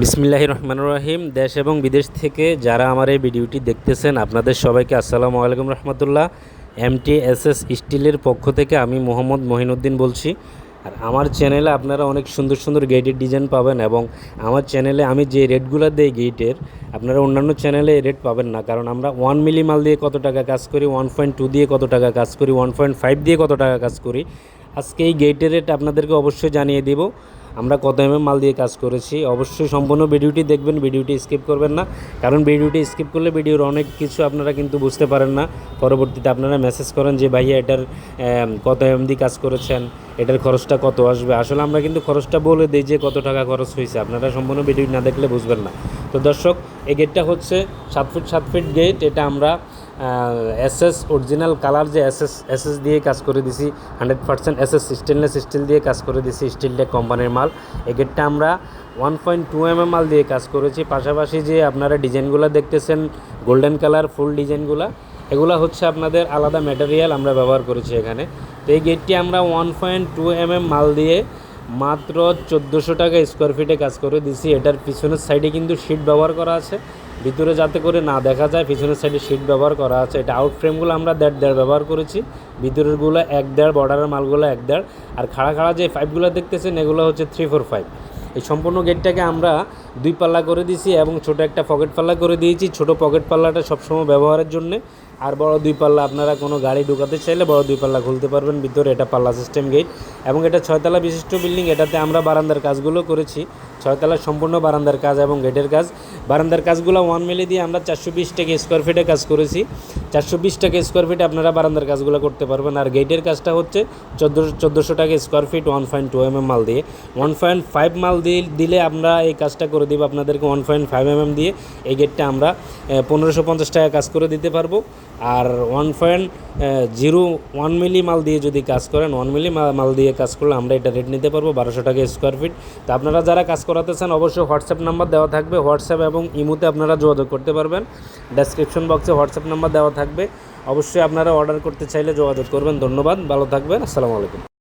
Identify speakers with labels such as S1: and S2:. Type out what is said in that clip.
S1: বিসমিল্লাহ রহমান রহিম। দেশ এবং বিদেশ থেকে যারা আমার এই ভিডিওটি দেখতেছেন, আপনাদের সবাইকে আসসালামু আলাইকুম রহমতুল্লাহ। এমটি এস এস স্টিলের পক্ষ থেকে আমি মোহাম্মদ মহিনুদ্দিন বলছি। আর আমার চ্যানেলে আপনারা অনেক সুন্দর সুন্দর গেটের ডিজাইন পাবেন এবং আমার চ্যানেলে আমি যে রেটগুলো দেই গেটের আপনারা অন্যান্য চ্যানেলে রেট পাবেন না। কারণ আমরা ওয়ান মিলি মাল দিয়ে কত টাকা কাজ করি ওয়ান পয়েন্ট টু দিয়ে কত টাকা কাজ করি ওয়ান পয়েন্ট ফাইভ দিয়ে কত টাকা কাজ করি, আজকে এই গেটের রেট আপনাদেরকে অবশ্যই জানিয়ে দিব। আমরা কত এম মাল দিয়ে কাজ করেছি। অবশ্যই সম্পূর্ণ ভিডিওটি দেখবেন, ভিডিওটি স্কিপ করবেন না। কারণ ভিডিওটি স্কিপ করলে ভিডিওর অনেক কিছু আপনারা কিন্তু বুঝতে পারেন না। পরবর্তীতে আপনারা মেসেজ করেন যে, ভাইয়া, এটার কত এম দিয়ে কাজ করেছেন? এটার খরচটা কত আসবে? আসলে আমরা কিন্তু খরচটা বলে দিই যে, কত টাকা খরচ হয়েছে আপনারা সম্পূর্ণ ভিডিও না দেখলে বুঝবেন না। তো দর্শক, এই গেটটা হচ্ছে সাত ফিট সাত ফিট গেট এটা আমরা এসএস অরিজিনাল কালার যে এসএস এসএস দিয়ে কাজ করে দিছি hundred percent S S stainless steel দিয়ে কাজ করে দিছি স্টিলটেক কোম্পানির মাল। এই গেটটা আমরা ওয়ান পয়েন্ট টু এম মাল দিয়ে কাজ করেছি। পাশাপাশি যে আপনারা ডিজাইনগুলো দেখতেছেন গোল্ডেন কালার ফুল ডিজাইনগুলো, এগুলো হচ্ছে আপনাদের আলাদা ম্যাটেরিয়াল আমরা ব্যবহার করেছি এখানে। তো এই গেটটি আমরা ওয়ান পয়েন্ট টু এম মাল দিয়ে মাত্র চোদ্দোশো টাকা স্কোয়ার ফিটে কাজ করে দিছি। এটার পিছনের সাইডে কিন্তু শিট ব্যবহার করা আছে। ভিতরে যাতে করে না দেখা যায়, পিছনের সাইডে শিট ব্যবহার করা আছে। এটা আউট ফ্রেমগুলো আমরা দেড় দেড় ব্যবহার করেছি। ভিতরেরগুলো এক দেড় বর্ডারের মালগুলো এক দেড়। আর খাড়া খাড়া যে পাইপগুলো দেখতেছেন, এগুলো হচ্ছে থ্রি ফোর ফাইভ এই সম্পূর্ণ গেটটাকে আমরা দুই পাল্লা করে দিয়েছি এবং ছোট একটা পকেট পাল্লা করে দিয়েছি। ছোট পকেট পাল্লাটা সবসময় ব্যবহারের জন্য। আর বড় দুই পাল্লা আপনারা কোনো গাড়ি ঢুকাতে চাইলে বড় দুই পাল্লা খুলতে পারবেন ভিতরে। এটা পাল্লা সিস্টেম গেট এবং এটা ছয়তলা বিশিষ্ট বিল্ডিং এটাতে আমরা বারান্দার কাজগুলো করেছি। ছয়তলা সম্পূর্ণ বারান্দার কাজ এবং গেটের কাজ। বারান্দার কাজগুলো ওয়ান মিলি দিয়ে আমরা চারশো বিশ টাকা স্কোয়ার ফিটে কাজ করেছি। চারশো বিশ টাকা স্কোয়ার ফিটে আপনারা বারান্দার কাজগুলো করতে পারবেন। আর গেটের কাজটা হচ্ছে চোদ্দ, চোদ্দোশো টাকা square feet one point two M M মাল দিয়ে। ওয়ান পয়েন্ট ফাইভ মাল দিয়ে দিলে আমরা এই কাজটা করে দিব আপনাদেরকে one point five M M দিয়ে। এই গেটটা আমরা পনেরোশো পঞ্চাশ টাকা কাজ করে দিতে পারব। আর one point zero one milli মাল দিয়ে যদি কাজ করেন ওয়ান মিলি মাল দিয়ে কাজ করলে আমরা এটা রেট নিতে পারব বারোশো টাকা স্কোয়ার ফিট তো আপনারা যারা কাজ করাতে চান, অবশ্যই হোয়াটসঅ্যাপ নাম্বার দেওয়া থাকবে। হোয়াটসঅ্যাপ এবং ইমোতে আপনারা যোগাযোগ করতে পারবেন। ডেসক্রিপশন বক্সে হোয়াটসঅ্যাপ নাম্বার দেওয়া থাকবে। অবশ্যই আপনারা অর্ডার করতে চাইলে যোগাযোগ করবেন। ধন্যবাদ, ভালো থাকবেন। আসসালামু আলাইকুম।